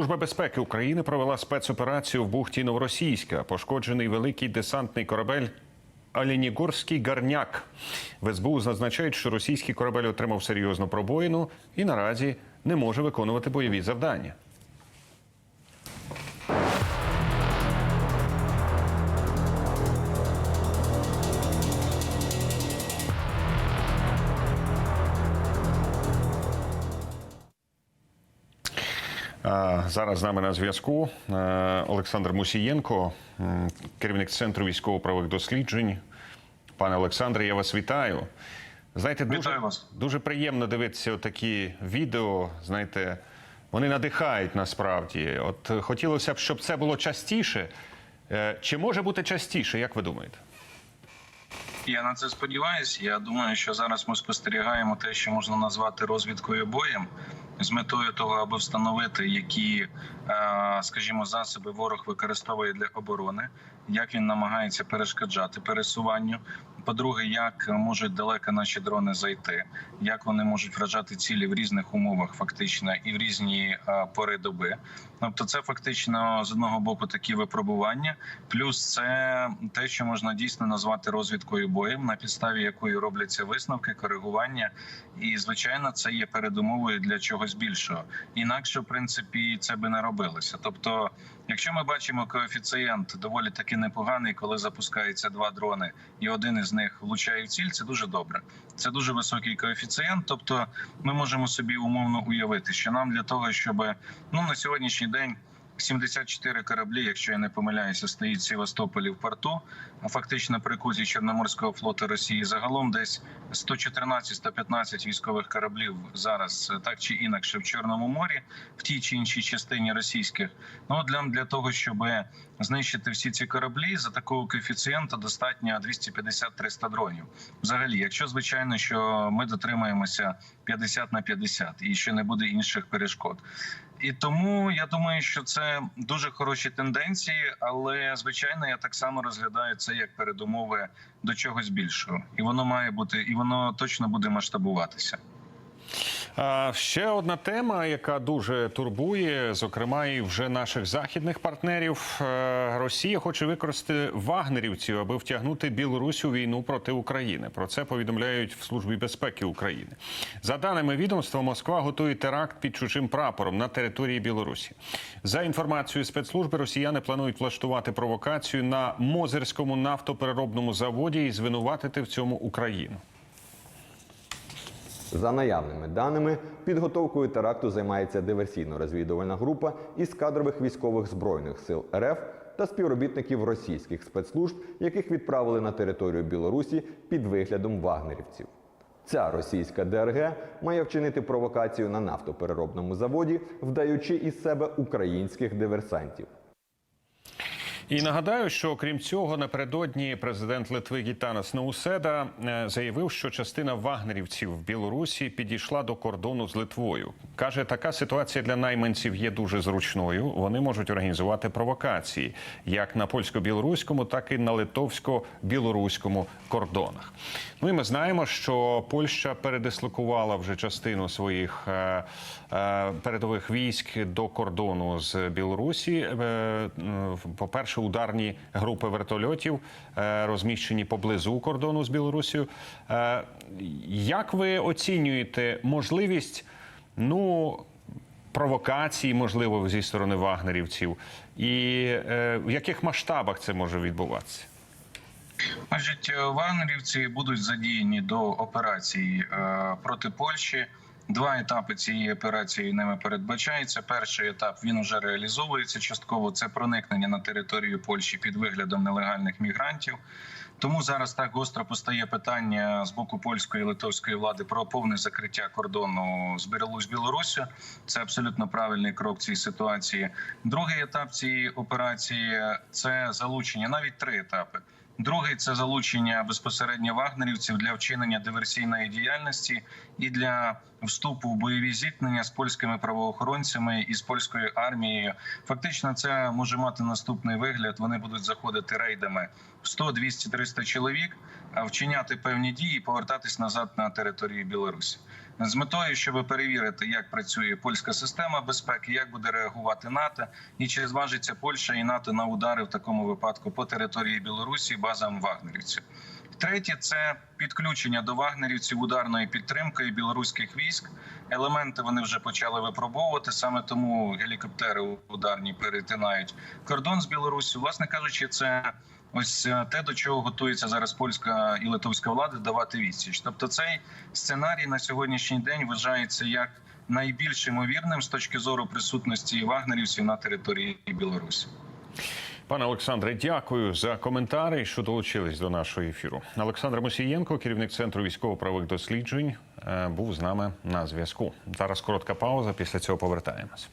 Служба безпеки України провела спецоперацію в бухті Новоросійська. Пошкоджений великий десантний корабель Алінігорський гарняк. В СБУ зазначають, що російський корабель отримав серйозну пробоїну і наразі не може виконувати бойові завдання. Зараз з нами на зв'язку е, Олександр Мусієнко, керівник центру військово-правових досліджень. Пане Олександре, я вас вітаю. Знаєте, дуже, вас. дуже приємно дивитися такі відео. Знаєте, вони надихають насправді. От е, хотілося б, щоб це було частіше. Е, Чи може бути частіше, як ви думаєте? Я на це сподіваюся. Я думаю, що зараз ми спостерігаємо те, що можна назвати розвідкою боєм, з метою того, аби встановити, які, е, скажімо, засоби ворог використовує для оборони, як він намагається перешкоджати пересуванню. По-друге, як можуть далеко наші дрони зайти, як вони можуть вражати цілі в різних умовах, фактично, і в різні е, пори доби. Тобто, це фактично з одного боку такі випробування, плюс це те, що можна дійсно назвати розвідкою боєм, на підставі якої робляться висновки, коригування, і звичайно, це є передумовою для чогось більшого. Інакше, в принципі, це би не робилося. Тобто, якщо ми бачимо коефіцієнт доволі таки непоганий, коли запускаються два дрони, і один із них влучає в ціль, це дуже добре. Це дуже високий коефіцієнт. Тобто, ми можемо собі умовно уявити, що нам для того, щоб ну на сьогоднішній день. 74 кораблі, якщо я не помиляюся, стоїть в Севастополі в порту, а фактично при кузі Чорноморського флоту Росії. Загалом десь 114-115 військових кораблів зараз е, так чи інакше в Чорному морі, в тій чи іншій частині російських. Ну для, для того, щоб знищити всі ці кораблі, за такого коефіцієнта достатньо 250-300 дронів. Взагалі, якщо звичайно, що ми дотримаємося 50 на 50 і що не буде інших перешкод. І тому я думаю, що це дуже хороші тенденції, але звичайно, я так само розглядаю це як передумови до чогось більшого, і воно має бути, і воно точно буде масштабуватися. Ще одна тема, яка дуже турбує, зокрема, і вже наших західних партнерів. Е, Росія хоче використати вагнерівців, аби втягнути Білорусь у війну проти України. Про це повідомляють в службі безпеки України. За даними відомства, Москва готує теракт під чужим прапором на території Білорусі. За інформацією спецслужби, росіяни планують влаштувати провокацію на Мозерському нафтопереробному заводі і звинуватити в цьому Україну. За наявними даними, підготовкою теракту займається диверсійно-розвідувальна група із кадрових військових збройних сил РФ та співробітників російських спецслужб, яких відправили на територію Білорусі під виглядом вагнерівців. Ця російська ДРГ має вчинити провокацію на нафтопереробному заводі, вдаючи із себе українських диверсантів. І нагадаю, що крім цього, напередодні президент Литви Гітанас Науседа е, заявив, що частина вагнерівців в Білорусі підійшла до кордону з Литвою. каже, така ситуація для найманців є дуже зручною. Вони можуть організувати провокації як на польсько-білоруському, так і на литовсько-білоруському кордонах. Ну і ми знаємо, що Польща передислокувала вже частину своїх е, е, передових військ до кордону з Білорусі. Е, е, Ударні групи вертольотів е, розміщені поблизу кордону з Білорусією. Е, Як ви оцінюєте можливість ну провокації, можливо, зі сторони вагнерівців, і е, в яких масштабах це може відбуватися? Значить, вагнерівці будуть задіяні до операції проти Польщі. Два етапи цієї операції ними передбачається. Перший етап він вже реалізовується частково. Це проникнення на територію Польщі під виглядом нелегальних мігрантів. Тому зараз так гостро постає питання з боку польської і литовської влади про повне закриття кордону з Білорусі. Це абсолютно правильний крок цій ситуації. Другий етап цієї операції це залучення, навіть три етапи. Другий це залучення безпосередньо вагнерівців для вчинення диверсійної діяльності і для вступу в бойові зіткнення з польськими правоохоронцями і з польською армією. Фактично, це може мати наступний вигляд. Вони будуть заходити рейдами в 100, 200, 300 чоловік, вчиняти певні дії, і повертатись назад на територію Білорусі. З метою, щоб перевірити, як працює польська система безпеки, як буде реагувати НАТО, і чи зважиться Польща і НАТО на удари в такому випадку по території Білорусі базам вагнерівців. Третє це підключення до вагнерівців ударної підтримки білоруських військ. Елементи вони вже почали випробовувати. Саме тому гелікоптери ударні перетинають кордон з Білорусі. Власне кажучи, це ось е, те, до чого готується зараз польська і литовська влада давати відсіч. Тобто, цей сценарій на сьогоднішній день вважається як найбільш ймовірним з точки зору присутності вагнерівців на території Білорусі. Пане Олександре, дякую за коментарі, що долучились до нашого ефіру. Олександр Мосієнко, керівник центру військово-правових досліджень, е, був з нами на зв'язку. Зараз коротка пауза. Після цього повертаємось.